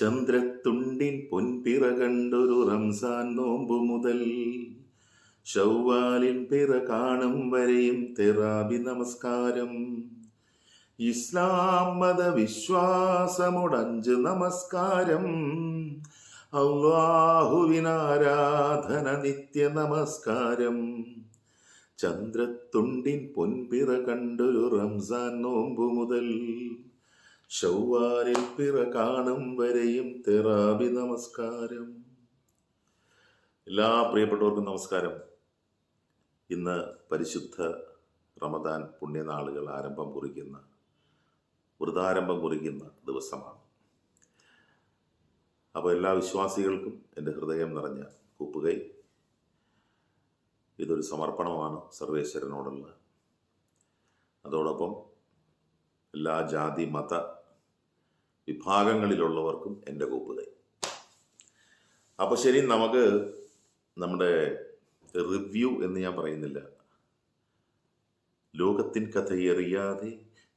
ചന്ദ്രത്തുണ്ടിൻ പൊൻപിറ കണ്ടൊരു റംസാൻ നോമ്പു മുതൽ ഷൗവാലിൻ പിറ കാണും വരെയും തെറാബി നമസ്കാരം. ഇസ്ലാം മത വിശ്വാസമുടഞ്ച് നമസ്കാരം. അള്ളാഹുവിനാരാധന നിത്യ നമസ്കാരം. ചന്ദ്രത്തുണ്ടിൻ പൊൻപിറ കണ്ടൊരു റംസാൻ നോമ്പു മുതൽ ഷൗവാലിൽ പിറ കാണും വരെയും തെറാബി നമസ്കാരം. എല്ലാ പ്രിയപ്പെട്ടവർക്കും നമസ്കാരം. ഇന്ന് പരിശുദ്ധ റമദാൻ പുണ്യനാളുകൾ ആരംഭം കുറിക്കുന്ന വൃതാരംഭം കുറിക്കുന്ന ദിവസമാണ്. അപ്പോൾ എല്ലാ വിശ്വാസികൾക്കും എന്റെ ഹൃദയം നിറഞ്ഞ കൂപ്പുകൈ. ഇതൊരു സമർപ്പണമാണ് സർവേശ്വരനോടുള്ള. അതോടൊപ്പം എല്ലാ ജാതി മത വിഭാഗങ്ങളിലുള്ളവർക്കും എന്റെ കൂപ്പുകൈ. അപ്പോൾ ശരി നമുക്ക് നമ്മുടെ റിവ്യൂ എന്ന് ഞാൻ പറയുന്നില്ല. ലോകത്തിൻ കഥയറിയാതെ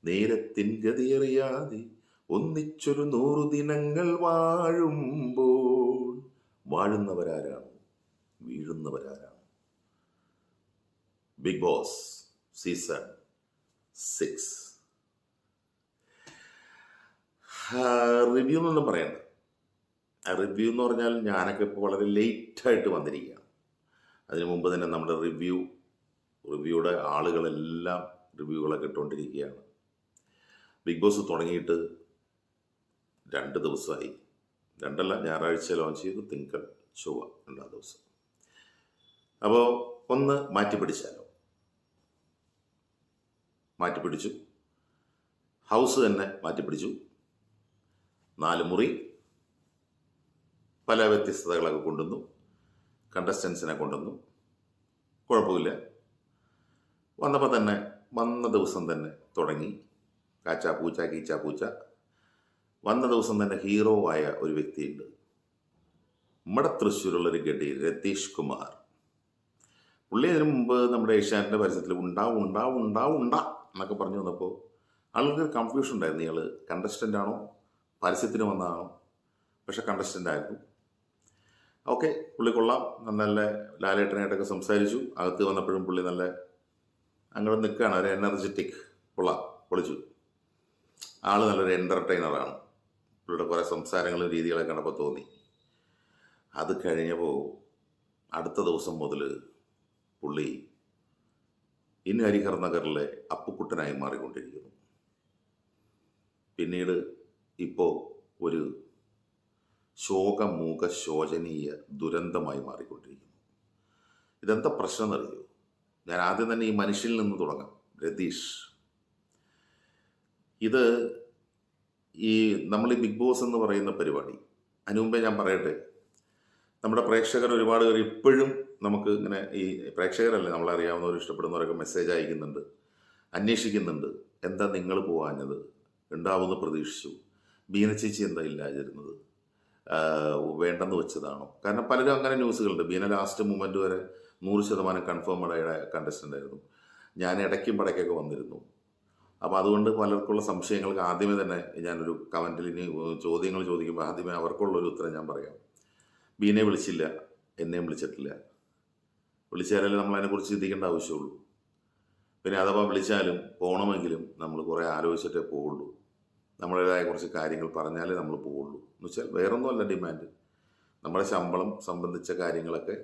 നേരത്തിൻ ഗതിയറിയാതെ ഒന്നിച്ചൊരു നൂറു ദിനങ്ങൾ വാഴുമ്പോൾ വാഴുന്നവരാരാണ്? വീഴുന്നവരാരാണ്? Big Boss season six review എന്നൊന്നും പറയണ്ട. റിവ്യൂ എന്ന് പറഞ്ഞാൽ ഞാനൊക്കെ ഇപ്പോൾ വളരെ ലേറ്റായിട്ട് വന്നിരിക്കുകയാണ്. അതിനു മുമ്പ് തന്നെ നമ്മുടെ റിവ്യൂ റിവ്യൂയുടെ ആളുകളെല്ലാം റിവ്യൂകളൊക്കെ ഇട്ടുകൊണ്ടിരിക്കുകയാണ്. ബിഗ് ബോസ് തുടങ്ങിയിട്ട് രണ്ട് ദിവസമായി. രണ്ടല്ല ഞായറാഴ്ച ലോഞ്ച് ചെയ്തു തിങ്കൾ ചൊവ്വ രണ്ടാം ദിവസം. അപ്പോൾ ഒന്ന് മാറ്റി പിടിച്ചാലോ? മാറ്റി പിടിച്ചു. ഹൗസ് തന്നെ മാറ്റി പിടിച്ചു. നാല് മുറി പല വ്യത്യസ്തതകളൊക്കെ കൊണ്ടുവന്നു കണ്ടസ്റ്റൻസിനെ കൊണ്ടുവന്നു. കുഴപ്പമില്ല. വന്നപ്പോൾ തന്നെ വന്ന ദിവസം തന്നെ തുടങ്ങി. കാച്ച പൂച്ച കീച്ച പൂച്ച. വന്ന ദിവസം തന്നെ ഹീറോ ആയ ഒരു വ്യക്തിയുണ്ട്. നമ്മുടെ തൃശ്ശൂരുള്ളൊരു ഗഡി രതീഷ് കുമാർ. പുള്ളി അതിനു മുമ്പ് നമ്മുടെ ഏഷ്യാനെ പരസ്യത്തിൽ ഉണ്ടാവും ഉണ്ടാവും ഉണ്ടാവും ഉണ്ടാ എന്നൊക്കെ പറഞ്ഞു വന്നപ്പോൾ ആളുകൾക്ക് കൺഫ്യൂഷൻ ഉണ്ടായിരുന്നു. ഇയാൾ കണ്ടസ്റ്റന്റ് ആണോ? പരസ്യത്തിന് വന്നതാണ്? പക്ഷെ കണ്ടസ്റ്റന്റ് ആയിരുന്നു. ഓക്കെ പുള്ളി കൊള്ളാം. നല്ല ലാലേട്ടനായിട്ടൊക്കെ സംസാരിച്ചു. അകത്ത് വന്നപ്പോഴും പുള്ളി നല്ല അങ്ങോട്ട് നിൽക്കുകയാണ്. ഒരു എനർജറ്റിക് കൊള്ളാം. പൊളിച്ചു. ആൾ നല്ലൊരു എന്റർടൈനറാണ് പുള്ളിയുടെ കുറേ സംസാരങ്ങളും രീതികളൊക്കെ കണ്ടപ്പോൾ തോന്നി. അത് കഴിഞ്ഞപ്പോൾ അടുത്ത ദിവസം മുതൽ പുള്ളി ഇന്ന് ഹരിഹർ നഗറിലെ അപ്പുക്കുട്ടനായി മാറിക്കൊണ്ടിരിക്കുന്നു. പിന്നീട് ഇപ്പോൾ ഒരു ശോകമൂക ശോചനീയ ദുരന്തമായി മാറിക്കൊണ്ടിരിക്കുന്നു. ഇതെന്താ പ്രശ്നം എന്നറിയോ ഞാൻ ആദ്യം തന്നെ ഈ മനുഷ്യനിൽ നിന്ന് തുടങ്ങാം. രതീഷ്. ഇത് ഈ നമ്മൾ ഈ ബിഗ് ബോസ് എന്ന് പറയുന്ന പരിപാടി അതിനു മുമ്പേ ഞാൻ പറയട്ടെ നമ്മുടെ പ്രേക്ഷകർ ഒരുപാട് പേർ ഇപ്പോഴും നമുക്ക് ഇങ്ങനെ ഈ പ്രേക്ഷകരല്ലേ നമ്മളറിയാവുന്നവർ ഇഷ്ടപ്പെടുന്നവരൊക്കെ മെസ്സേജ് അയക്കുന്നുണ്ട് അന്വേഷിക്കുന്നുണ്ട് എന്താ നിങ്ങൾ പോവാഞ്ഞത്? ഉണ്ടാവുമെന്ന് പ്രതീക്ഷിച്ചു. ബീന ചേച്ചി എന്താ ഇല്ലാതിരുന്നത്? വേണ്ടെന്ന് വെച്ചതാണോ? കാരണം പലരും അങ്ങനെ ന്യൂസുകളുണ്ട്. ബീന ലാസ്റ്റ് മൂമെന്റ് വരെ നൂറ് ശതമാനം കൺഫേംഡ് കണ്ടസ്റ്റന്റ് ആയിരുന്നു. ഞാൻ ഇടയ്ക്കും പടയ്ക്കൊക്കെ വന്നിരുന്നു. അപ്പോൾ അതുകൊണ്ട് പലർക്കുള്ള സംശയങ്ങൾക്ക് ആദ്യമേ തന്നെ ഞാനൊരു കമന്റിൽ ഇനി ചോദ്യങ്ങൾ ചോദിക്കുമ്പോൾ ആദ്യമേ അവർക്കുള്ളൊരു ഉത്തരം ഞാൻ പറയാം. ബീനെ വിളിച്ചില്ല എന്നെയും വിളിച്ചിട്ടില്ല. വിളിച്ചാലേ നമ്മൾ അതിനെക്കുറിച്ച് ചിന്തിക്കേണ്ട ആവശ്യമുള്ളൂ. പിന്നെ അഥവാ വിളിച്ചാലും പോകണമെങ്കിലും നമ്മൾ കുറേ ആലോചിച്ചിട്ടേ പോവുള്ളൂ. നമ്മുടേതായ കുറച്ച് കാര്യങ്ങൾ പറഞ്ഞാലേ നമ്മൾ പോവുള്ളൂ. എന്ന് വെച്ചാൽ വേറൊന്നുമല്ല ഡിമാൻഡ്. നമ്മുടെ ശമ്പളം സംബന്ധിച്ച കാര്യങ്ങളൊക്കെ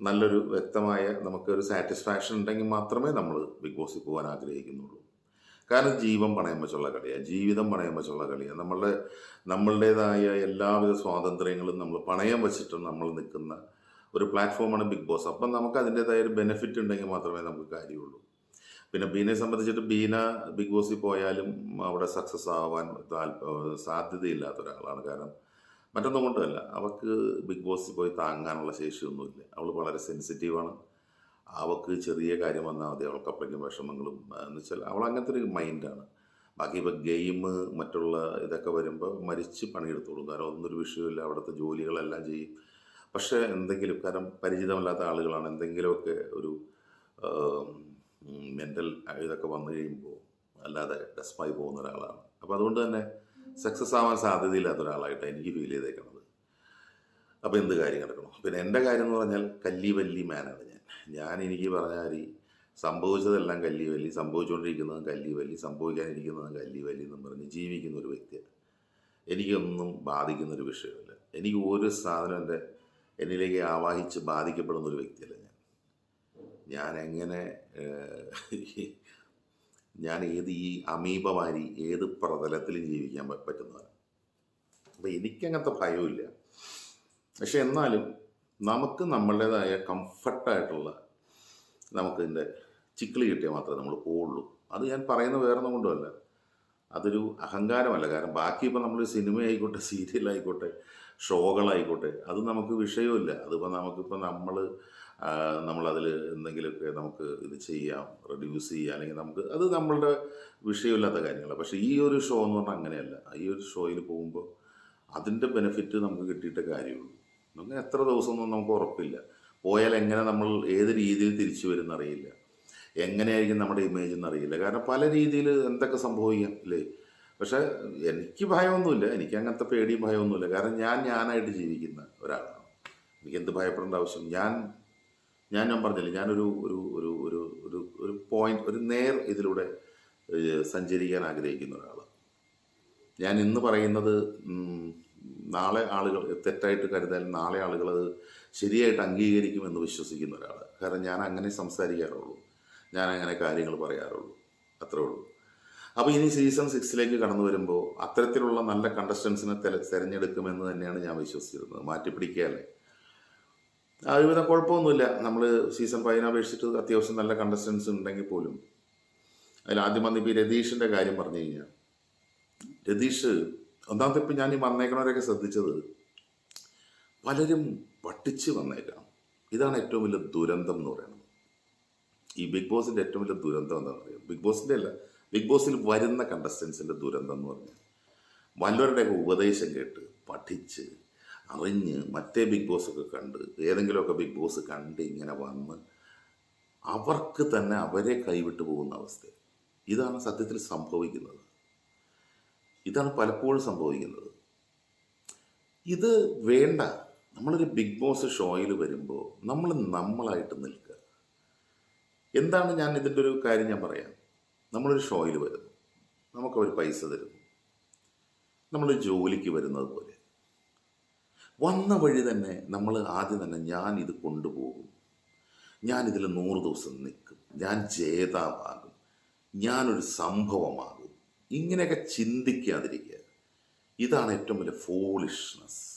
നല്ലൊരു വ്യക്തമായ നമുക്കൊരു സാറ്റിസ്ഫാക്ഷൻ ഉണ്ടെങ്കിൽ മാത്രമേ നമ്മൾ ബിഗ് ബോസിൽ പോകാൻ ആഗ്രഹിക്കുന്നുള്ളൂ. കാരണം ജീവൻ പണയം വെച്ചുള്ള കളിയാണ് ജീവിതം പണയം വെച്ചുള്ള കളിയാണ് നമ്മളുടെ നമ്മളുടേതായ എല്ലാവിധ സ്വാതന്ത്ര്യങ്ങളും നമ്മൾ പണയം വെച്ചിട്ട് നമ്മൾ നിൽക്കുന്ന ഒരു പ്ലാറ്റ്ഫോമാണ് ബിഗ് ബോസ്. അപ്പം നമുക്ക് അതിന്റെതായ ഒരു ബെനിഫിറ്റ് ഉണ്ടെങ്കിൽ മാത്രമേ നമുക്ക് കാര്യമുള്ളൂ. പിന്നെ ബീനയെ സംബന്ധിച്ചിട്ട് ബീന ബിഗ് ബോസിൽ പോയാലും അവിടെ സക്സസ് ആവാൻ സാധ്യതയില്ലാത്ത ഒരാളാണ്. കാരണം മറ്റൊന്നും കൊണ്ടല്ല അവൾക്ക് ബിഗ് ബോസിൽ പോയി താങ്ങാനുള്ള ശേഷിയൊന്നുമില്ല. അവൾ വളരെ സെൻസിറ്റീവാണ് അവൾക്ക് ചെറിയ കാര്യം വന്നാൽ മതി. അവൾക്ക് അപ്പോഴേക്കും വിഷമങ്ങളും എന്ന് വെച്ചാൽ അവൾ അങ്ങനത്തെ ഒരു മൈൻഡാണ് ബാക്കി ഇപ്പോൾ ഗെയിം മറ്റുള്ള ഇതൊക്കെ വരുമ്പോൾ മരിച്ച് പണിയെടുത്തോളും. കാരണം ഒന്നൊരു വിഷയമില്ല അവിടുത്തെ ജോലികളെല്ലാം ചെയ്യും. പക്ഷേ എന്തെങ്കിലും കാരണം പരിചിതമല്ലാത്ത ആളുകളാണ്. എന്തെങ്കിലുമൊക്കെ ഒരു മെന്റൽ ഇതൊക്കെ വന്നു കഴിയുമ്പോൾ അല്ലാതെ ഡെസ്മായി പോകുന്ന ഒരാളാണ്. അപ്പോൾ അതുകൊണ്ട് തന്നെ സക്സസ് ആവാൻ സാധ്യതയില്ലാത്ത ഒരാളായിട്ടാണ് എനിക്ക് ഫീൽ ചെയ്തേക്കുന്നത് അപ്പോൾ എന്ത് കാര്യം നടക്കണം? പിന്നെ എന്റെ കാര്യം എന്ന് പറഞ്ഞാൽ കല്ലി വല്ലി മാനാണ് ഞാൻ. ഞാൻ എനിക്ക് പറഞ്ഞാൽ സംഭവിച്ചതെല്ലാം കല്ലി വല്ലി സംഭവിച്ചുകൊണ്ടിരിക്കുന്നതും കല്ലി വല്ലി സംഭവിക്കാനിരിക്കുന്നതും കല്ലി വല്ലി എന്നും പറഞ്ഞ് ജീവിക്കുന്ന ഒരു വ്യക്തിയാണ്. എനിക്കൊന്നും ബാധിക്കുന്ന ഒരു വിഷയമല്ല. എനിക്ക് ഓരോ സാധനം എന്റെ എന്നിലേക്ക് ആവാഹിച്ച് ബാധിക്കപ്പെടുന്ന ഒരു വ്യക്തിയല്ല ഞാൻ എങ്ങനെ ഞാൻ ഏത് ഈ അമീപമാരി ഏത് പ്രതലത്തിലും ജീവിക്കാൻ പറ്റുന്നതാണ് അപ്പം എനിക്കങ്ങനത്തെ ഭയമില്ല പക്ഷെ എന്നാലും നമുക്ക് നമ്മളുടേതായ കംഫർട്ടായിട്ടുള്ള നമുക്ക് ഇതിന്റെ ചിക്കിളി കിട്ടിയാൽ മാത്രമേ നമ്മൾ പോവുള്ളൂ. അത് ഞാൻ പറയുന്ന വേറൊന്നും കൊണ്ടുമല്ല. അതൊരു അഹങ്കാരമല്ല. കാരണം ബാക്കി ഇപ്പം നമ്മൾ സിനിമ ആയിക്കോട്ടെ സീരിയൽ ആയിക്കോട്ടെ ഷോകളായിക്കോട്ടെ അത് നമുക്ക് വിഷയമില്ല അതിപ്പോൾ നമുക്കിപ്പോൾ നമ്മൾ നമ്മളതിൽ എന്തെങ്കിലുമൊക്കെ നമുക്ക് ഇത് ചെയ്യാം റെഡ്യൂസ് ചെയ്യാം അല്ലെങ്കിൽ നമുക്ക് അത് നമ്മളുടെ വിഷയമില്ലാത്ത കാര്യങ്ങളാണ് പക്ഷേ ഈ ഒരു ഷോ എന്ന് പറഞ്ഞാൽ അങ്ങനെയല്ല. ഈ ഒരു ഷോയിൽ പോകുമ്പോൾ അതിന്റെ ബെനിഫിറ്റ് നമുക്ക് കിട്ടിയിട്ട് കാര്യമുള്ളൂ. നമുക്ക് എത്ര ദിവസമൊന്നും നമുക്ക് ഉറപ്പില്ല. പോയാൽ എങ്ങനെ നമ്മൾ ഏത് രീതിയിൽ തിരിച്ചു വരും എന്നറിയില്ല എങ്ങനെയായിരിക്കും നമ്മുടെ ഇമേജ് എന്നറിയില്ല കാരണം പല രീതിയിൽ എന്തൊക്കെ സംഭവിക്കാം അല്ലേ? പക്ഷെ എനിക്ക് ഭയമൊന്നുമില്ല. എനിക്ക് അങ്ങനത്തെ പേടിയും ഭയമൊന്നുമില്ല. കാരണം ഞാൻ ഞാനായിട്ട് ജീവിക്കുന്ന ഒരാളാണ്. എനിക്ക് എന്ത് ഭയപ്പെടേണ്ട ആവശ്യം? ഞാൻ ഞാൻ ഞാൻ പറഞ്ഞില്ല ഞാനൊരു ഒരു ഒരു ഒരു ഒരു ഒരു പോയിന്റ് ഒരു നേർ ഇതിലൂടെ സഞ്ചരിക്കാൻ ആഗ്രഹിക്കുന്ന ഒരാൾ ഞാൻ ഇന്ന് പറയുന്നത് നാളെ ആളുകൾ തെറ്റായിട്ട് കരുതാൻ നാളെ ആളുകൾ അത് ശരിയായിട്ട് അംഗീകരിക്കുമെന്ന് വിശ്വസിക്കുന്ന ഒരാൾ കാരണം ഞാൻ അങ്ങനെ സംസാരിക്കാറുള്ളൂ. ഞാൻ അങ്ങനെ കാര്യങ്ങൾ പറയാറുള്ളൂ. അത്രേ ഉള്ളൂ. അപ്പോൾ ഇനി സീസൺ സിക്സിലേക്ക് കടന്നു വരുമ്പോൾ അത്തരത്തിലുള്ള നല്ല കണ്ടസ്റ്റൻസിനെ തെരഞ്ഞെടുക്കുമെന്ന് തന്നെയാണ് ഞാൻ വിശ്വസിച്ചിരുന്നത് മാറ്റിപ്പിടിക്കുകയല്ലേ? ഒരുവിധം കുഴപ്പമൊന്നുമില്ല. നമ്മൾ സീസൺ ഫൈവിനെ അപേക്ഷിച്ചിട്ട് അത്യാവശ്യം നല്ല കണ്ടസ്റ്റൻസ് ഉണ്ടെങ്കിൽ പോലും. അതിൽ ആദ്യം വന്ന് ഇപ്പോൾ ഈ രതീഷിന്റെ കാര്യം പറഞ്ഞു കഴിഞ്ഞാൽ രതീഷ് ഒന്നാമത്തെ ഇപ്പം ഞാൻ ഈ വന്നേക്കണവരൊക്കെ ശ്രദ്ധിച്ചത് പലരും പട്ടിച്ച് വന്നേക്കാം. ഇതാണ് ഏറ്റവും വലിയ ദുരന്തം എന്ന് പറയുന്നത്. ഈ ബിഗ് ബോസിന്റെ ഏറ്റവും വലിയ ദുരന്തം എന്താണെന്ന് അറിയാം ബിഗ് ബോസിന്റെ അല്ല ബിഗ് ബോസിൽ വരുന്ന കണ്ടസ്റ്റൻസിന്റെ ദുരന്തം എന്ന് പറഞ്ഞാൽ വല്ലവരുടെയൊക്കെ ഉപദേശം കേട്ട് പഠിച്ച് അറിഞ്ഞ് മറ്റേ ബിഗ് ബോസ് ഒക്കെ കണ്ട് ഏതെങ്കിലുമൊക്കെ ബിഗ് ബോസ് കണ്ട് ഇങ്ങനെ വന്ന് അവർക്ക് തന്നെ അവരെ കൈവിട്ടു പോകുന്ന അവസ്ഥ. ഇതാണ് സത്യത്തിൽ സംഭവിക്കുന്നത്. ഇതാണ് പലപ്പോഴും സംഭവിക്കുന്നത്. ഇത് വേണ്ട. നമ്മളൊരു ബിഗ് ബോസ് ഷോയിൽ വരുമ്പോൾ നമ്മൾ നമ്മളായിട്ട് നിൽക്കുക. എന്താണ് ഞാൻ ഇതിന്റെ ഒരു കാര്യം ഞാൻ പറയാം. നമ്മളൊരു ഷോയിൽ വരുന്നു. നമുക്കവർ പൈസ തരുന്നു. നമ്മൾ ജോലിക്ക് വരുന്നത് പോലെ. വന്ന വഴി തന്നെ നമ്മൾ ആദ്യം തന്നെ ഞാൻ ഇത് കൊണ്ടുപോകും. ഞാൻ ഇതിൽ നൂറ് ദിവസം നിൽക്കും. ഞാൻ ജേതാവാകും. ഞാനൊരു സംഭവമാകും. ഇങ്ങനെയൊക്കെ ചിന്തിക്കാതിരിക്കുക. ഇതാണ് ഏറ്റവും വലിയ ഫോളിഷ്നെസ്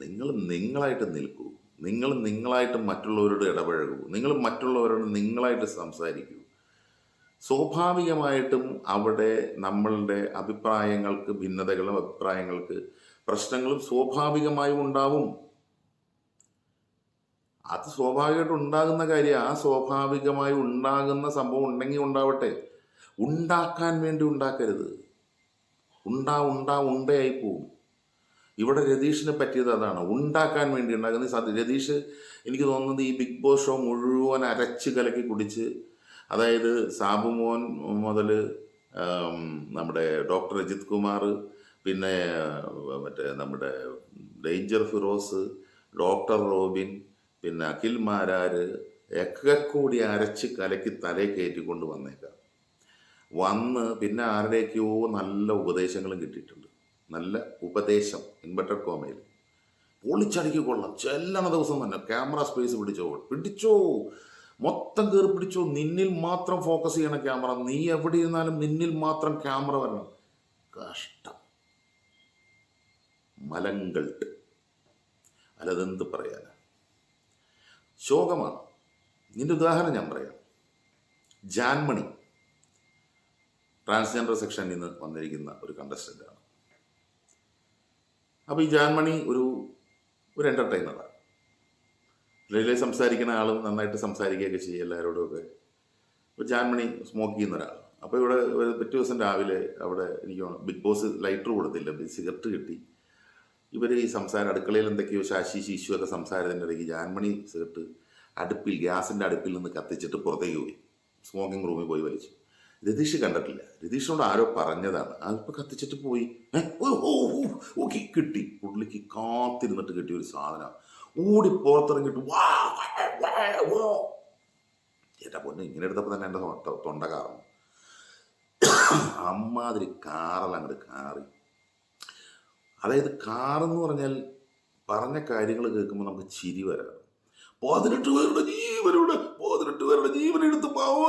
നിങ്ങൾ നിങ്ങളായിട്ട് നിൽക്കൂ. നിങ്ങൾ നിങ്ങളായിട്ട് മറ്റുള്ളവരോട് ഇടപഴകൂ. നിങ്ങൾ മറ്റുള്ളവരോട് നിങ്ങളായിട്ട് സംസാരിക്കൂ. സ്വാഭാവികമായിട്ടും അവിടെ നമ്മളുടെ അഭിപ്രായങ്ങൾക്ക് ഭിന്നതകളും അഭിപ്രായങ്ങൾക്ക് പ്രശ്നങ്ങളും സ്വാഭാവികമായും ഉണ്ടാവും. അത് സ്വാഭാവികമായിട്ട് ഉണ്ടാകുന്ന കാര്യം ആ സ്വാഭാവികമായി ഉണ്ടാകുന്ന സംഭവം ഉണ്ടെങ്കിൽ ഉണ്ടാവട്ടെ. ഉണ്ടാക്കാൻ വേണ്ടി ഉണ്ടാക്കരുത്. ഉണ്ടാ ഉണ്ടാ ഉണ്ടയായി പോവും ഇവിടെ രതീഷിനെ പറ്റിയത് അതാണ്. ഉണ്ടാക്കാൻ വേണ്ടി ഉണ്ടാക്കുന്ന രതീഷ് എനിക്ക് തോന്നുന്നത് ഈ ബിഗ് ബോസ് ഷോ മുഴുവൻ അരച്ച് കലക്കി കുടിച്ച് അതായത് സാബുമോൻ മുതൽ നമ്മുടെ ഡോക്ടർ അജിത് കുമാർ പിന്നെ മറ്റേ നമ്മുടെ ഡേഞ്ചർ ഫിറോസ് ഡോക്ടർ റോബിൻ പിന്നെ അഖിൽ മാരാർ ഒക്കെ കൂടി അരച്ച് കലക്കി തലേ കയറ്റിക്കൊണ്ട് വന്നേക്കാം. വന്ന് പിന്നെ ആരുടെയൊക്കെയോ നല്ല ഉപദേശങ്ങളും കിട്ടിയിട്ടുണ്ട്. നല്ല ഉപദേശം ഇൻവെർട്ടഡ് കോമയിൽ. പൊളിച്ചടിക്ക് കൊള്ളാം. ചെല്ലണ ദിവസം തന്നെ ക്യാമറ സ്പേസ് പിടിച്ചോ പിടിച്ചോ. മൊത്തം കയറി പിടിച്ചോ. നിന്നിൽ മാത്രം ഫോക്കസ് ചെയ്യണം ക്യാമറ. നീ എവിടെ ഇരുന്നാലും നിന്നിൽ മാത്രം ക്യാമറ വരണം. കഷ്ടം. മലങ്കൾട്ട്. അല്ലതെന്ത് പറയാനാ? ശോകമാണ്. ഇതിന്റെ ഉദാഹരണം ഞാൻ പറയാം. ജാൻമണി. ട്രാൻസ്ജെൻഡർ സെക്ഷനിൽ നിന്ന് വന്നിരിക്കുന്ന ഒരു കണ്ടസ്റ്റന്റാണ് അപ്പോൾ ഈ ജാൻമണി ഒരു ഒരു എന്റർടൈനറാണ് റെയിൽവേ സംസാരിക്കുന്ന ആളും നന്നായിട്ട് സംസാരിക്കുകയൊക്കെ ചെയ്യും എല്ലാവരോടും ഒക്കെ. ഇപ്പോൾ ജാൻമണി സ്മോക്ക് ചെയ്യുന്ന ഒരാൾ. അപ്പോൾ ഇവിടെ ഒരു പിറ്റേ ദിവസം രാവിലെ അവിടെ എനിക്ക് ബിഗ് ബോസ് ലൈറ്റർ കൊടുത്തില്ല സിഗരറ്റ് കിട്ടി. ഇവർ ഈ സംസാരം അടുക്കളയിൽ എന്തൊക്കെയോ ശാശി ശിശു ഒക്കെ സംസാരത്തിന്റെ ഇടയ്ക്ക് ജാൻമണി സിഗരറ്റ് അടുപ്പിൽ ഗ്യാസിന്റെ അടുപ്പിൽ നിന്ന് കത്തിച്ചിട്ട് പുറത്തേക്ക് പോയി. സ്മോക്കിംഗ് റൂമിൽ പോയി വലിച്ചു. രതീഷ് കണ്ടിട്ടില്ല. രതീഷിനോട് ആരോ പറഞ്ഞതാണ്. അതിപ്പോൾ കത്തിച്ചിട്ട് പോയി. ഓക്കെ കിട്ടി. പുള്ളിക്ക് കാത്തിരുന്നിട്ട് കിട്ടിയ ഒരു സാധനം. ഓടി വാ. എന്റെ പൊന്നെ ഇങ്ങനെ എടുത്തപ്പോൾ തന്നെ എന്റെ തൊണ്ട കാറുന്നു. അമ്മാതിരി കാറല്ല കാറി. അതായത് കാറെന്ന് പറഞ്ഞാൽ പറഞ്ഞ കാര്യങ്ങൾ കേൾക്കുമ്പോൾ നമുക്ക് ചിരി വരാണ് പതിനെട്ട് പേരുടെ ജീവനോട് പതിനെട്ട് പേരുടെ ജീവനെടുത്ത്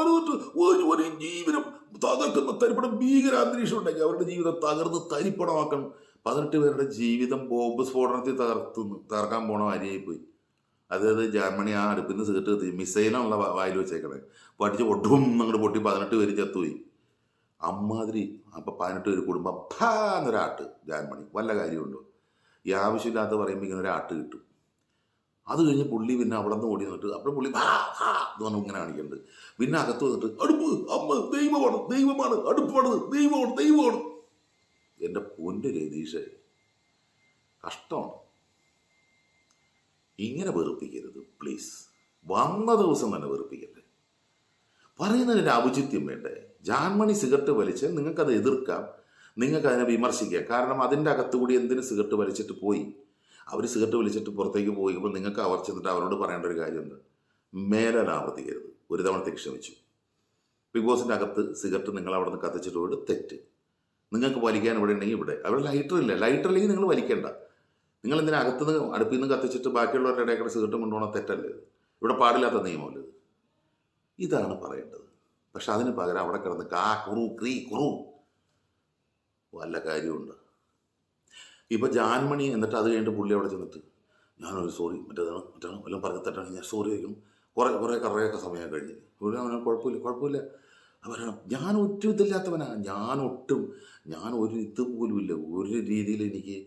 എടുത്ത് ഒരു ഒരു ജീവനം തകർക്കുന്ന തരിപ്പടം ഭീകരാന്തരീക്ഷം ഉണ്ടെങ്കിൽ അവരുടെ ജീവിതം തകർന്ന് തരിപ്പടമാക്കണം. പതിനെട്ട് പേരുടെ ജീവിതം ബോംബ് സ്ഫോടനത്തിൽ തകർത്തുന്നു തകർക്കാൻ പോണ അരിയായിപ്പോയി അതായത് ജർമ്മനി ആ അടുപ്പിന് സീറ്റ് കത്തി മിസൈലാണുള്ള വാ- വായിൽ വെച്ചേക്കണേ. പഠിച്ച് ഒട്ടും അങ്ങോട്ട് പൊട്ടി പതിനെട്ട് പേര് ചത്തുപോയി. അമ്മാതിരി അപ്പം പതിനെട്ട് പേര് കൂടുമ്പോൾ ഭാ എന്നൊരാട്ട് ജാൻമണി വല്ല കാര്യമുണ്ടോ? ഈ ആവശ്യമില്ലാത്ത പറയുമ്പോൾ ഇങ്ങനെ ഒരാട്ട് കിട്ടും. അത് കഴിഞ്ഞ് പുള്ളി പിന്നെ അവിടെ നിന്ന് ഓടി നിന്നിട്ട് അപ്പോൾ പുള്ളി ഭാ ഭാ എന്ന് പറഞ്ഞു ഇങ്ങനെ കാണിക്കുന്നുണ്ട് പിന്നെ അകത്ത് വന്നിട്ട് അടുപ്പ് അമ്മ ദൈവമാണ് ദൈവമാണ് അടുപ്പാണ് ദൈവമാണ് ദൈവമാണ്. എന്റെ പൊന്ന് രതീഷ് കഷ്ടമാണ്. ഇങ്ങനെ വെറുപ്പിക്കരുത് പ്ലീസ്. വന്ന ദിവസം തന്നെ വെറുപ്പിക്കട്ടെ പറയുന്നതിന്റെ ഔചിത്യം വേണ്ടേ? ജാൻമണി സിഗരറ്റ് വലിച്ച് നിങ്ങൾക്കത് എതിർക്കാം നിങ്ങൾക്ക് അതിനെ വിമർശിക്കാം. കാരണം അതിന്റെ അകത്തുകൂടി എന്തിന് സിഗരറ്റ് വലിച്ചിട്ട് പോയി? അവർ സിഗരറ്റ് വലിച്ചിട്ട് പുറത്തേക്ക് പോയിപ്പോൾ നിങ്ങൾക്ക് അവർ ചെന്നിട്ട് അവരോട് പറയേണ്ട ഒരു കാര്യമുണ്ട് മേലാൽ ആവർത്തിക്കരുത്. ഒരു തവണത്തേക്ക് ക്ഷമിച്ചു. ബിഗ് ബോസിന്റെ അകത്ത് സിഗരറ്റ് നിങ്ങൾ അവിടെ നിന്ന് കത്തിച്ചിട്ട് പോയിട്ട് തെറ്റ്. നിങ്ങൾക്ക് വലിക്കാൻ ഇവിടെ ഉണ്ടെങ്കിൽ ഇവിടെ. അവിടെ ലൈറ്റർ ഇല്ല. ലൈറ്റർ ഇല്ലെങ്കിൽ നിങ്ങൾ വലിക്കേണ്ട. നിങ്ങൾ എന്തിനാ അകത്ത് നിന്ന് അടുപ്പിൽ നിന്ന് കത്തിച്ചിട്ട് ബാക്കിയുള്ളവരുടെ ഇടയിൽ സിഗരറ്റ് കൊണ്ടുപോകണം തെറ്റല്ലേ? ഇവിടെ പാടില്ലാത്ത നിയമമല്ലേ ഇതാണ് പറയേണ്ടത്. പക്ഷെ അതിന് പകരം അവിടെ കിടന്ന് കാ കുറു ക്രീ കുറു. വല്ല കാര്യമുണ്ട് ഇപ്പം ജാൻമണി എന്നിട്ട് അത് കഴിഞ്ഞിട്ട് പുള്ളി അവിടെ ചെന്നിട്ട് ഞാനൊരു സോറി മറ്റേതാണ് മറ്റാണ് എല്ലാം പറഞ്ഞ് തെറ്റാണ് ഞാൻ സോറി വയ്ക്കും കുറേ കുറേ കുറേയൊക്കെ സമയം കഴിഞ്ഞ്. പുള്ളി അവന് കുഴപ്പമില്ല കുഴപ്പമില്ല. അവരാണ് ഞാൻ ഒറ്റ ഇതില്ലാത്തവനാ ഞാൻ ഒട്ടും ഞാൻ ഒരു ഇത് പോലും ഇല്ല. ഒരു രീതിയിൽ എനിക്ക്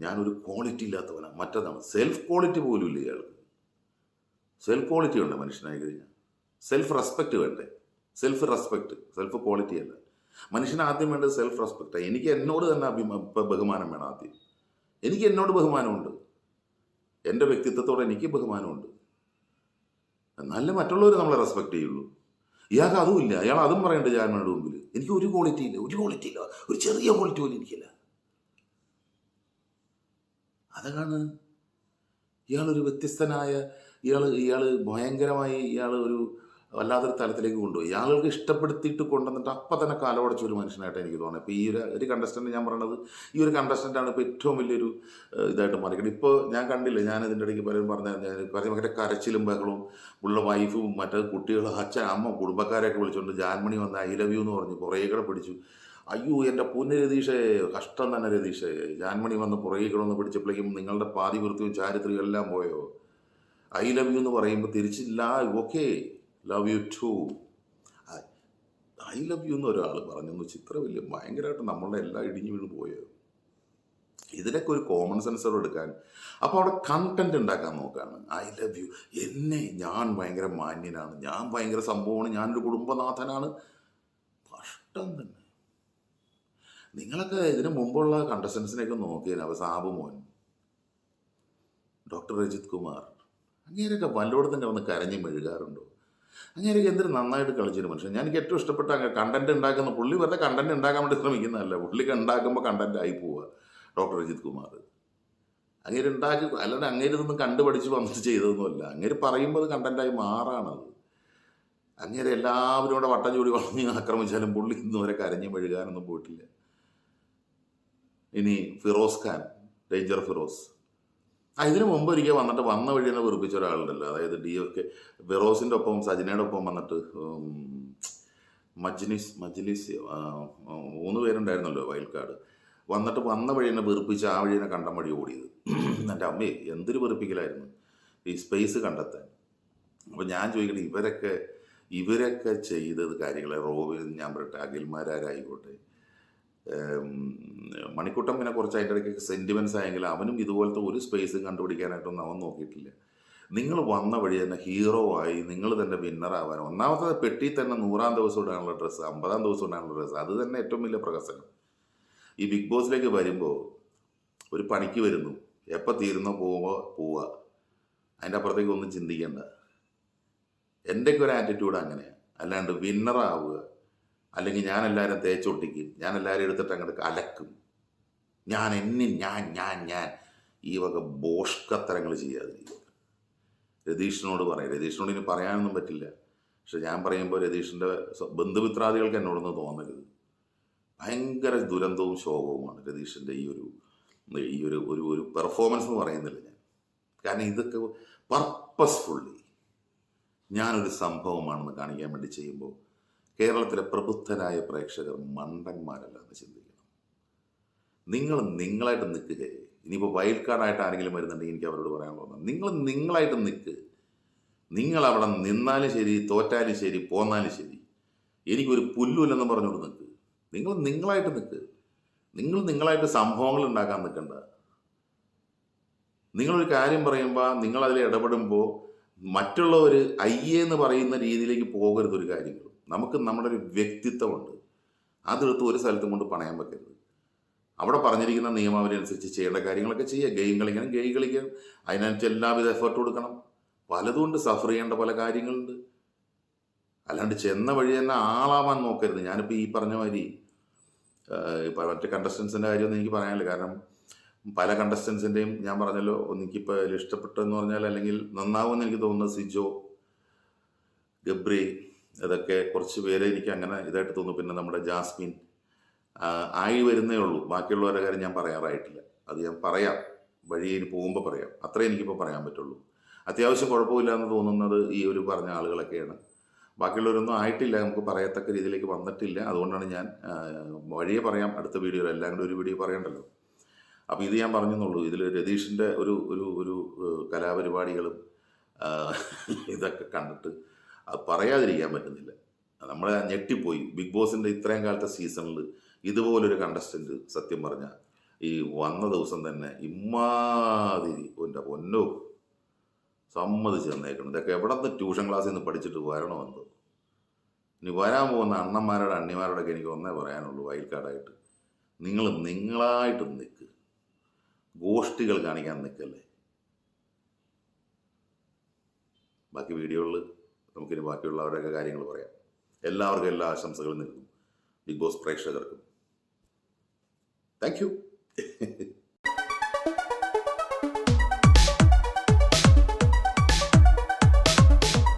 ഞാനൊരു ക്വാളിറ്റി ഇല്ലാത്തവനാണ് മറ്റേതാണ് സെൽഫ് ക്വാളിറ്റി പോലും ഇല്ല ഇയാൾക്ക്. സെൽഫ് ക്വാളിറ്റി ഉണ്ട് മനുഷ്യനായി കഴിഞ്ഞാൽ. സെൽഫ് റെസ്പെക്റ്റ് വേണ്ടേ? സെൽഫ് റെസ്പെക്റ്റ് സെൽഫ് ക്വാളിറ്റി അല്ല. മനുഷ്യന് ആദ്യം വേണ്ടത് സെൽഫ് റെസ്പെക്റ്റ് എനിക്ക് എന്നോട് തന്നെ അഭിമാ ബഹുമാനം വേണം ആദ്യം. എനിക്ക് എന്നോട് ബഹുമാനമുണ്ട്. എന്റെ വ്യക്തിത്വത്തോടെ എനിക്ക് ബഹുമാനമുണ്ട്. എന്നാലേ മറ്റുള്ളവർ നമ്മളെ റെസ്പെക്റ്റ് ചെയ്യുള്ളൂ. ഇയാൾക്ക് ഇല്ല. അയാൾ അതും പറയണ്ട ജാൻമണിയുടെ മുമ്പിൽ എനിക്ക് ഒരു ക്വാളിറ്റി ഇല്ല. ഒരു ക്വാളിറ്റി ഇല്ല. ഒരു ചെറിയ ക്വാളിറ്റി പോലും എനിക്കില്ല. അതാണ് ഇയാളൊരു വ്യത്യസ്തനായ ഇയാൾ ഇയാൾ ഭയങ്കരമായി ഇയാൾ ഒരു വല്ലാത്തൊരു തലത്തിലേക്ക് കൊണ്ടുപോയി. ആളുകൾക്ക് ഇഷ്ടപ്പെടുത്തിയിട്ട് കൊണ്ടുവന്നിട്ട് അപ്പം തന്നെ കാലോടച്ച ഒരു മനുഷ്യനായിട്ട് എനിക്ക് തോന്നുന്നത് ഇപ്പോൾ ഈ ഒരു ഒരു കണ്ടസ്റ്റന്റ് ഞാൻ പറയണത് ഈ ഒരു കണ്ടസ്റ്റന്റാണ് ഇപ്പോൾ ഏറ്റവും വലിയൊരു ഇതായിട്ട് മാറിക്കുന്നത് ഇപ്പോൾ ഞാൻ കണ്ടില്ല ഞാൻ ഇതിന്റെ ഇടയ്ക്ക് പലരും പറഞ്ഞാൽ ഞാൻ പറഞ്ഞ മറ്റേ കരച്ചിലും ബഹളവും ഉള്ള വൈഫും മറ്റേ കുട്ടികളും അച്ഛൻ അമ്മ കുടുംബക്കാരെയൊക്കെ വിളിച്ചുകൊണ്ട് ജാൻമണി വന്ന് ഐ ലവ് യു എന്ന് പറഞ്ഞു കുറേ കൂടെ പിടിച്ചു. അയ്യോ എന്റെ പൊന്ന് കഷ്ടം തന്നെ രതീഷേ. ജാൻമണി വന്ന് പുറകെ കിടന്ന് പിടിച്ചപ്പോഴേക്കും നിങ്ങളുടെ പാതി വൃത്തിയും ചാരിത്രിയും എല്ലാം പോയോ? ഐ ലവ് യു എന്ന് പറയുമ്പോൾ തിരിച്ചില്ല okay love you too I love you എന്ന് ഒരാൾ പറഞ്ഞു. ചിത്ര വലിയ ഭയങ്കരമായിട്ട് നമ്മളുടെ എല്ലാം ഇടിഞ്ഞു വീണ് പോയത് ഇതിനൊക്കെ ഒരു കോമൺ സെൻസർ എടുക്കാൻ. അപ്പോൾ അവിടെ കണ്ടന്റ് ഉണ്ടാക്കാൻ നോക്കാണ്. ഐ ലവ് യു എന്നെ ഞാൻ ഭയങ്കര മാന്യനാണ്. ഞാൻ ഭയങ്കര സംഭവമാണ്. ഞാനൊരു കുടുംബനാഥനാണ്. കഷ്ടം തന്നെ. നിങ്ങളൊക്കെ ഇതിനു മുമ്പുള്ള കണ്ടസ്റ്റൻസിനെയൊക്കെ നോക്കിയാൽ അവ സാബു മോൻ ഡോക്ടർ രജിത് കുമാർ. അങ്ങനെയൊക്കെ വല്ലയിടത്തും കിടന്ന് കരഞ്ഞ് മെഴുകാറുണ്ടോ? അങ്ങനെയൊക്കെ എന്തൊരു നന്നായിട്ട് കളിച്ചൊരു മനുഷ്യൻ എനിക്ക് ഏറ്റവും ഇഷ്ടപ്പെട്ട അങ്ങ് കണ്ടന്റ് ഉണ്ടാക്കുന്ന പുള്ളി വെറുതെ കണ്ടന്റ് ഉണ്ടാക്കാൻ വേണ്ടി ശ്രമിക്കുന്നതല്ല. പുള്ളി ഉണ്ടാക്കുമ്പോൾ കണ്ടന്റ് ആയി പോവുക. ഡോക്ടർ രജിത് കുമാർ. അങ്ങേര് ഉണ്ടാക്കി അല്ലാതെ അങ്ങേര് ഇതൊന്നും കണ്ടുപഠിച്ച് വന്നിട്ട് ചെയ്തതൊന്നുമല്ല. അങ്ങേര് പറയുമ്പോൾ അത് കണ്ടന്റായി മാറാണത്. അങ്ങേരെ എല്ലാവരും കൂടെ വട്ടം ചൂടി വളഞ്ഞ് ആക്രമിച്ചാലും പുള്ളി ഇന്ന് വരെ കരഞ്ഞു മെഴുകാനൊന്നും പോയിട്ടില്ല. ഇനി ഫിറോസ് ഖാൻ ഡേഞ്ചർ ഫിറോസ് ആ ഇതിനു മുമ്പ് ഒരിക്കൽ വന്നിട്ട് വന്ന വഴി തന്നെ വെറുപ്പിച്ച ഒരാളുണ്ടല്ലോ. അതായത് ഡി എഫ് കെ ബെറോസിന്റെ ഒപ്പം സജിനയുടെ ഒപ്പം വന്നിട്ട് മജ്ലിസ് മജ്ലിസ് മൂന്ന് പേരുണ്ടായിരുന്നല്ലോ വയൽക്കാട്. വന്നിട്ട് വന്ന വഴി തന്നെ വെറുപ്പിച്ച് ആ വഴി തന്നെ കണ്ടം വഴി ഓടിയത്. എന്റെ അമ്മയെ എന്തൊരു വെറുപ്പിക്കലായിരുന്നു? ഈ സ്പേസ് കണ്ടെത്താൻ. അപ്പോൾ ഞാൻ ചോദിക്കട്ടെ ഇവരൊക്കെ ഇവരൊക്കെ ചെയ്തത് കാര്യങ്ങളെ റോബിൻ ഞാൻ പറയട്ടെ അഖിൽമാരാരായിക്കോട്ടെ മണിക്കുട്ടം പിന്നെ കുറച്ച് അതിന്റെ ഇടയ്ക്ക് സെന്റിമെൻസ് ആയെങ്കിൽ അവനും ഇതുപോലത്തെ ഒരു സ്പേസും കണ്ടുപിടിക്കാനായിട്ടൊന്നും അവൻ നോക്കിയിട്ടില്ല. നിങ്ങൾ വന്ന വഴി തന്നെ ഹീറോ ആയി നിങ്ങൾ തന്നെ വിന്നറാവാൻ ഒന്നാമത്തെ പെട്ടി തന്നെ നൂറാം ദിവസം ഇടാനുള്ള ഡ്രസ്സ് അമ്പതാം ദിവസം ഇടാനുള്ള ഡ്രസ്സ് അത് തന്നെ ഏറ്റവും വലിയ പ്രകസനം ഈ ബിഗ് ബോസിലേക്ക് വരുമ്പോൾ ഒരു പണിക്ക് വരുന്നു. എപ്പോൾ തീരുന്നോ പോകുമ്പോൾ പോവുക. അതിന്റെ അപ്പുറത്തേക്ക് ഒന്നും ചിന്തിക്കേണ്ട. എന്റെയൊക്കെ ഒരു ആറ്റിറ്റ്യൂഡ് അങ്ങനെയാണ് അല്ലാണ്ട് വിന്നറാവുക അല്ലെങ്കിൽ ഞാൻ എല്ലാവരും തേച്ചൊട്ടിക്കും ഞാൻ എല്ലാവരും എടുത്തിട്ട് അങ്ങോട്ട് അലക്കും ഞാൻ എന്നെ ഞാൻ ഞാൻ ഞാൻ. ഈ വക ബോഷ്കത്തരങ്ങൾ ചെയ്യാതിരിക്കുക. രതീഷിനോട് പറയും. രതീഷിനോട് ഇനി പറയാനൊന്നും പറ്റില്ല. പക്ഷെ ഞാൻ പറയുമ്പോൾ രതീഷിന്റെ ബന്ധുമിത്രാദികൾക്ക് എന്നോടൊന്നും തോന്നരുത്. ഭയങ്കര ദുരന്തവും ശോകവുമാണ് രതീഷിന്റെ ഈ ഒരു ഈ ഒരു ഒരു ഒരു പെർഫോമൻസ് എന്ന് പറയുന്നില്ല ഞാൻ. കാരണം ഇതൊക്കെ പർപ്പസ്ഫുള്ളി ഞാനൊരു സംഭവമാണെന്ന് കാണിക്കാൻ വേണ്ടി ചെയ്യുമ്പോൾ കേരളത്തിലെ പ്രബുദ്ധരായ പ്രേക്ഷകർ മണ്ടന്മാരല്ല എന്ന് ചിന്തിക്കണം. നിങ്ങൾ നിങ്ങളായിട്ട് നിൽക്കുക ഇനിയിപ്പോൾ വൈൽഡ് കാർഡായിട്ട് ആരെങ്കിലും വരുന്നുണ്ടെങ്കിൽ എനിക്ക് അവരോട് പറയാൻ തോന്നുന്നു നിങ്ങൾ നിങ്ങളായിട്ട് നിൽക്ക് നിങ്ങൾ അവിടെ നിന്നാലും ശരി തോറ്റാലും ശരി പോന്നാലും ശരി എനിക്കൊരു പുല്ലുമില്ലെന്ന് പറഞ്ഞുകൊണ്ട് നിൽക്ക് നിങ്ങൾ നിങ്ങളായിട്ട് നിൽക്ക് നിങ്ങൾ നിങ്ങളായിട്ട് സംഭവങ്ങൾ ഉണ്ടാക്കാൻ നിൽക്കണ്ട നിങ്ങളൊരു കാര്യം പറയുമ്പോൾ നിങ്ങൾ അതിൽ ഇടപെടുമ്പോൾ മറ്റുള്ളവർ അയ്യേ എന്ന് പറയുന്ന രീതിയിലേക്ക് പോകരുത് ഒരു കാര്യങ്ങളും. നമുക്ക് നമ്മുടെ ഒരു വ്യക്തിത്വമുണ്ട്. അതെടുത്ത് ഒരു സ്ഥലത്തും കൊണ്ട് പണയാൻ വെക്കരുത്. അവിടെ പറഞ്ഞിരിക്കുന്ന നിയമാവലി അനുസരിച്ച് ചെയ്യേണ്ട കാര്യങ്ങളൊക്കെ ചെയ്യുക. ഗെയിം കളിക്കണം ഗെയിം കളിക്കണം. അതിനനുസരിച്ച് എല്ലാവിധ എഫേർട്ട് കൊടുക്കണം. പലതുകൊണ്ട് സഫർ ചെയ്യേണ്ട പല കാര്യങ്ങളുണ്ട്. അല്ലാണ്ട് ചെന്ന വഴി തന്നെ ആളാവാൻ നോക്കരുത്. ഞാനിപ്പോൾ ഈ പറഞ്ഞ മാതിരി ഇപ്പം മറ്റു കണ്ടസ്റ്റൻസിന്റെ കാര്യമൊന്നും എനിക്ക് പറയാനില്ല. കാരണം പല കണ്ടസ്റ്റൻസിന്റെയും ഞാൻ പറഞ്ഞല്ലോ എനിക്കിപ്പോൾ അതിൽ ഇഷ്ടപ്പെട്ടെന്ന് പറഞ്ഞാൽ അല്ലെങ്കിൽ നന്നാവുമെന്ന് എനിക്ക് തോന്നുന്നത് സിജോ ഗബ്രി ഇതൊക്കെ കുറച്ച് പേരെ എനിക്ക് അങ്ങനെ ഇതായിട്ട് തോന്നുന്നു. പിന്നെ നമ്മുടെ ജാസ്മിൻ ആയി വരുന്നേ ഉള്ളൂ. ബാക്കിയുള്ളവരുടെ കാര്യം ഞാൻ പറയാറായിട്ടില്ല. അത് ഞാൻ പറയാം. വഴി ഇനി പോകുമ്പോൾ പറയാം. അത്രേ എനിക്കിപ്പോൾ പറയാൻ പറ്റുള്ളൂ. അത്യാവശ്യം കുഴപ്പമില്ല എന്ന് തോന്നുന്നത് ഈ ഒരു പറഞ്ഞ ആളുകളൊക്കെയാണ്. ബാക്കിയുള്ളവരൊന്നും ആയിട്ടില്ല. നമുക്ക് പറയത്തക്ക രീതിയിലേക്ക് വന്നിട്ടില്ല. അതുകൊണ്ടാണ് ഞാൻ വഴിയെ പറയാം. അടുത്ത വീഡിയോ എല്ലാം കൂടി ഒരു വീഡിയോ പറയണ്ടല്ലോ. അപ്പോൾ ഇത് ഞാൻ പറഞ്ഞെന്നുള്ളൂ. ഇതിൽ രതീഷിന്റെ ഒരു ഒരു ഒരു കലാപരിപാടികളും ഇതൊക്കെ കണ്ടിട്ട് അത് പറയാതിരിക്കാൻ പറ്റുന്നില്ല. നമ്മൾ ഞെട്ടിപ്പോയി. ബിഗ് ബോസിന്റെ ഇത്രയും കാലത്തെ സീസണിൽ ഇതുപോലൊരു കണ്ടസ്റ്റന്റ് സത്യം പറഞ്ഞാൽ ഈ വന്ന ദിവസം തന്നെ ഇമ്മാതിരി എന്റെ പൊന്നോ സമ്മതിച്ച് തന്നേക്കണം. ഇതൊക്കെ എവിടെ നിന്ന് ട്യൂഷൻ ക്ലാസ്സിൽ നിന്ന് പഠിച്ചിട്ട് വരണമെന്ന് ഇനി വരാൻ പോകുന്ന അണ്ണന്മാരുടെ അണ്ണിമാരോടൊക്കെ എനിക്ക് ഒന്നേ പറയാനുള്ളൂ വയൽക്കാടായിട്ട് നിങ്ങൾ നിങ്ങളായിട്ട് നിൽക്ക് ഗോഷ്ഠികൾ കാണിക്കാൻ നിൽക്കല്ലേ ബാക്കി വീഡിയോകളിൽ നമുക്കിനി ബാക്കിയുള്ളവരുടെയൊക്കെ കാര്യങ്ങൾ പറയാം. എല്ലാവർക്കും എല്ലാ ആശംസകളും നൽകും ബിഗ് ബോസ് പ്രേക്ഷകർക്കും. Thank you